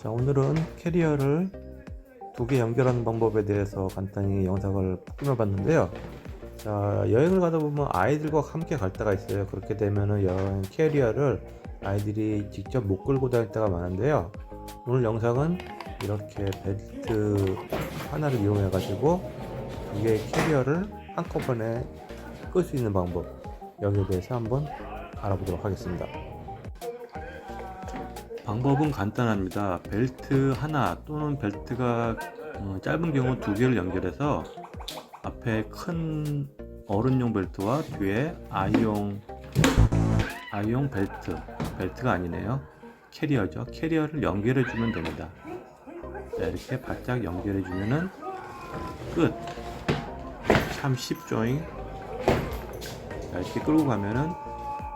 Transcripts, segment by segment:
자 오늘은 캐리어를 두 개 연결하는 방법에 대해서 간단히 영상을 꾸며 봤는데요. 자 여행을 가다 보면 아이들과 함께 갈 때가 있어요. 그렇게 되면은 여행 캐리어를 아이들이 직접 못 끌고 다닐 때가 많은데요. 오늘 영상은 이렇게 벨트 하나를 이용해 가지고 두 개의 캐리어를 한꺼번에 끌 수 있는 방법 여기에 대해서 한번 알아보도록 하겠습니다 방법은 간단합니다. 벨트 하나 또는 벨트가 어, 짧은 경우 두 개를 연결해서 앞에 큰 어른용 벨트와 뒤에 아이용 아이용 벨트 벨트가 아니네요. 캐리어죠. 캐리어를 연결해 주면 됩니다. 자, 이렇게 바짝 연결해 주면은 끝. 참 쉽죠잉. 자, 이렇게 끌고 가면은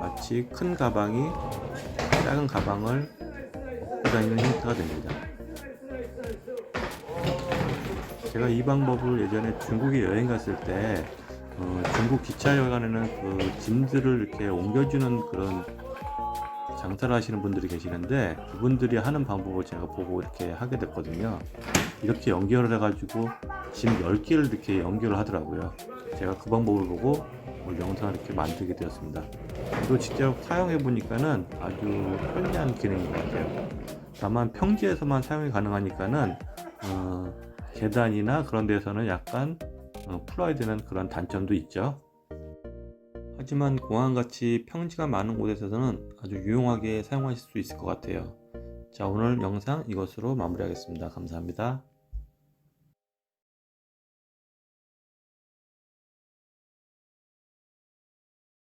마치 큰 가방이 작은 가방을 갖고 다니는 형태가 됩니다. 제가 이 방법을 예전에 중국에 여행 갔을 때 어, 중국 기차여관에는 그 짐들을 이렇게 옮겨주는 그런 장사를 하시는 분들이 계시는데 그분들이 하는 방법을 제가 보고 이렇게 하게 됐거든요. 이렇게 연결을 해가지고 짐 10개를 이렇게 연결을 하더라고요. 제가 그 방법을 보고 오늘 영상을 이렇게 만들게 되었습니다. 또 직접 사용해 보니까는 아주 편리한 기능인 것 같아요. 다만 평지에서만 사용이 가능하니까는 어, 계단이나 그런 데서는 약간 어, 풀어야 되는 그런 단점도 있죠. 하지만 공항같이 평지가 많은 곳에서는 아주 유용하게 사용하실 수 있을 것 같아요. 자, 오늘 영상 이것으로 마무리하겠습니다. 감사합니다.